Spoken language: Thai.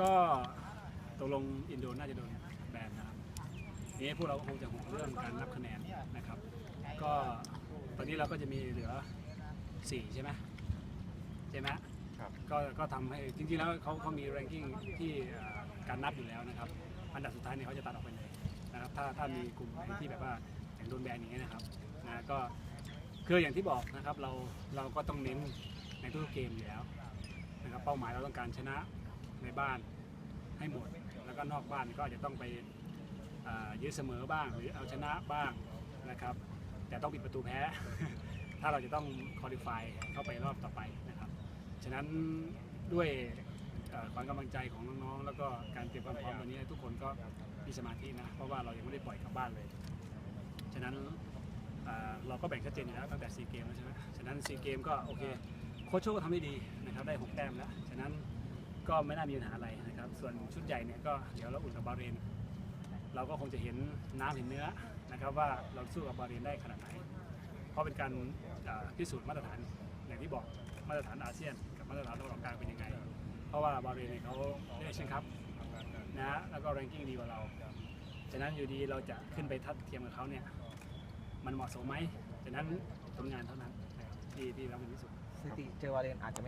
ก็ตกลงอินโดน่าจะโดนแบนนะครับนี้พวกเราก็คงจะห่วงเรื่องการนับคะแนนนะครับ ก็ตอนนี้เราก็จะมีเหลือ 4 ใช่ไหมใช่ไหมครับก็ก็ทำให้จริงๆแล้วเขาเขามี ranking ที่เอ่อการนับอยู่แล้วนะครับ อันดับสุดท้ายเนี่ยเขาจะตัดออกไปเลยนะครับ ถ้าถ้ามีกลุ่มไหนที่แบบว่าอย่างโดนแบนอย่างเงี้ยนะครับนะก็คืออย่างที่บอกนะครับเราเราก็ต้องเน้นในทุกๆเกมอยู่แล้วนะครับเป้าหมายเราต้องการชนะ ในบ้านให้หมด แล้วก็นอกบ้านก็อาจจะต้องไปยื้อเสมอบ้าง หรือเอาชนะบ้างนะครับ แต่ต้องปิดประตูแพ้ ถ้าเราจะต้องคอลิฟายเข้าไปรอบต่อไปนะครับ ฉะนั้นด้วยความกำลังใจของน้องๆ แล้วก็การเตรียมความพร้อมวันนี้ทุกคนก็มีสมาธินะ เพราะว่าเรายังไม่ได้ปล่อยกลับบ้านเลย ฉะนั้นเราก็แบ่งชัดเจนอยู่แล้วตั้งแต่ซีเกมแล้วใช่ไหมฉะนั้นซีเกมก็โอเคโค้ชโชคก็ทำได้ดีนะครับได้หกแต้มแล้ว ฉะนั้น ก็ไม่น่ามีปัญหาอะไรนะครับ ส่วนชุดใหญ่เนี่ยก็เดี๋ยวเราอุ่นกับบาเรน เราก็คงจะเห็นน้ำเห็นเนื้อนะครับว่าเราสู้กับบาเรนได้ขนาดไหน เพราะเป็นการพิสูจน์มาตรฐานอย่างที่บอกมาตรฐานอาเซียน กับมาตรฐานตะวันออกกลางเป็นยังไง เพราะว่าบาเรนเนี่ยเขาได้เช่นครับนะแล้วก็แรงกิ้งดีกว่าเราฉะนั้นอยู่ดีเราจะขึ้นไปทัดเทียมกับเขาเนี่ยมันเหมาะสมไหมฉะนั้นผลงานเท่านั้นที่ที่เราเป็นที่สุดสถิติเจอวาเลนอาจจะ